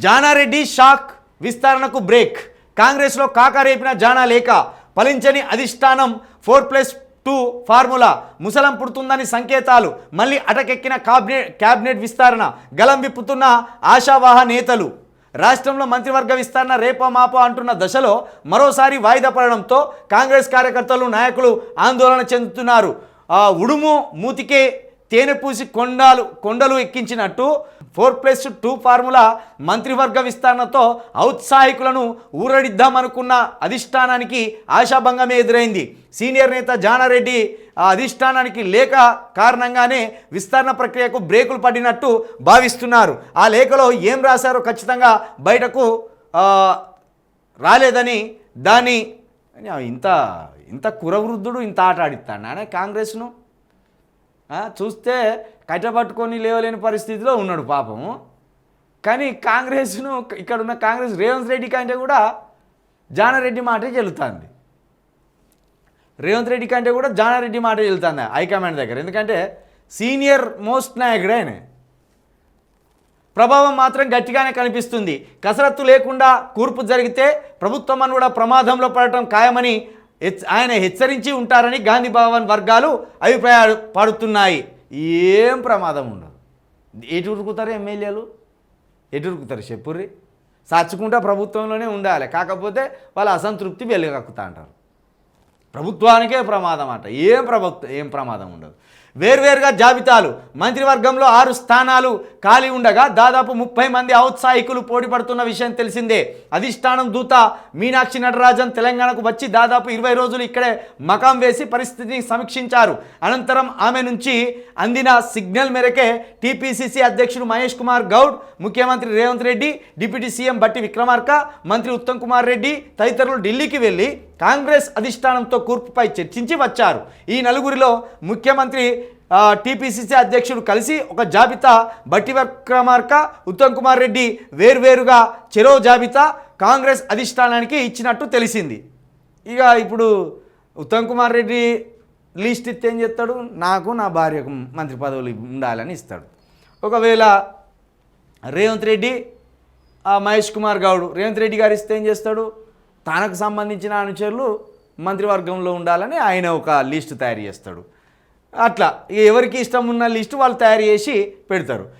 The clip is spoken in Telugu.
జానారెడ్డి షాక్ విస్తరణకు బ్రేక్. కాంగ్రెస్లో కాకరేపిన జానా లేక. ఫలించని అధిష్టానం ఫోర్ ప్లస్ టూ ఫార్ములా. ముసలం పుడుతుందని సంకేతాలు. మళ్ళీ అటకెక్కిన కాబినెట్ క్యాబినెట్ విస్తరణ. గలం విప్పుతున్న ఆశావాహ నేతలు. రాష్ట్రంలో మంత్రివర్గ విస్తరణ రేపో మాపో అంటున్న దశలో మరోసారి వాయిదా పడడంతో కాంగ్రెస్ కార్యకర్తలు నాయకులు ఆందోళన చెందుతున్నారు. ఉడుము మూతికే తేనె పూసి కొండాలు కొండలు ఎక్కించినట్టు ఫోర్ ప్లస్ టూ ఫార్ములా మంత్రివర్గ విస్తరణతో ఔత్సాహికులను ఊరడిద్దామనుకున్న అధిష్టానానికి ఆశాభంగమే ఎదురైంది. సీనియర్ నేత జానారెడ్డి ఆ అధిష్టానానికి లేఖ కారణంగానే విస్తరణ ప్రక్రియకు బ్రేకులు పడినట్టు భావిస్తున్నారు. ఆ లేఖలో ఏం రాశారో ఖచ్చితంగా బయటకు రాలేదని దాన్ని ఇంత ఇంత కురవృద్ధుడు ఇంత ఆట ఆడిస్తాడు? నానే కాంగ్రెస్ను? చూస్తే కట్టబట్టుకొని లేవలేని పరిస్థితిలో ఉన్నాడు పాపము కానీ కాంగ్రెస్ను ఇక్కడ ఉన్న కాంగ్రెస్ రేవంత్ రెడ్డి కంటే కూడా జానారెడ్డి మాటే చెల్లుతుంది రేవంత్ రెడ్డి కంటే కూడా జానారెడ్డి మాట చెల్లుతుంది హైకమాండ్ దగ్గర. ఎందుకంటే సీనియర్ మోస్ట్ నాయకుడు ఆయన. ప్రభావం మాత్రం గట్టిగానే కనిపిస్తుంది. కసరత్తు లేకుండా కూర్పు జరిగితే ప్రభుత్వం అని కూడా ప్రమాదంలో పడటం ఖాయమని ఆయన హెచ్చరించి ఉంటారని గాంధీ భవన్ వర్గాలు అభిప్రాయాలు పడుతున్నాయి. ఏం ప్రమాదం ఉండదు. ఎటు ఉరుకుతారు ఎమ్మెల్యేలు? ఎటు ఉరుకుతారు చెప్పుర్రి? సాచుకుంటా ప్రభుత్వంలోనే ఉండాలి. కాకపోతే వాళ్ళ అసంతృప్తి వెలుగక్కుతా అంటారు. ప్రభుత్వానికే ప్రమాదం అంట. ఏం ప్రభుత్వం ఏం ప్రమాదం ఉండదు. వేర్వేరుగా జాబితాలు. మంత్రివర్గంలో ఆరు స్థానాలు ఖాళీ ఉండగా దాదాపు ముప్పై మంది ఔత్సాహికులు పోటీపడుతున్న విషయం తెలిసిందే. అధిష్టానం దూత మీనాక్షి నటరాజన్ తెలంగాణకు వచ్చి దాదాపు ఇరవై రోజులు ఇక్కడే మకాం వేసి పరిస్థితిని సమీక్షించారు. అనంతరం ఆమె నుంచి అందిన సిగ్నల్ మేరకే టీపీసీసీ అధ్యక్షుడు మహేష్ కుమార్ గౌడ్ ముఖ్యమంత్రి రేవంత్ రెడ్డి డిప్యూటీ సీఎం బట్టి విక్రమార్క మంత్రి ఉత్తమ్ కుమార్ రెడ్డి తదితరులు ఢిల్లీకి వెళ్ళి కాంగ్రెస్ అధిష్టానంతో కూర్పుపై చర్చించి వచ్చారు. ఈ నలుగురిలో ముఖ్యమంత్రి టీపీసీసీ అధ్యక్షుడు కలిసి ఒక జాబితా బట్టి విక్రమార్క ఉత్తమ్ కుమార్ రెడ్డి వేర్వేరుగా చెరో జాబితా కాంగ్రెస్ అధిష్టానానికి ఇచ్చినట్టు తెలిసింది. ఇక ఇప్పుడు ఉత్తమ్ కుమార్ రెడ్డి లిస్ట్ ఇస్తే ఏం చేస్తాడు? నాకు నా భార్యకు మంత్రి పదవులు ఉండాలని ఇస్తాడు. ఒకవేళ రేవంత్ రెడ్డి మహేష్ కుమార్ గౌడ్ రేవంత్ రెడ్డి గారు ఇస్తే ఏం చేస్తాడు? తనకు సంబంధించిన అనుచరులు మంత్రివర్గంలో ఉండాలని ఆయన ఒక లిస్ట్ తయారు చేస్తాడు. అట్లా. ఎవరికి ఇష్టం ఉన్న లిస్టు వాళ్ళు తయారు చేసి పెడతారు.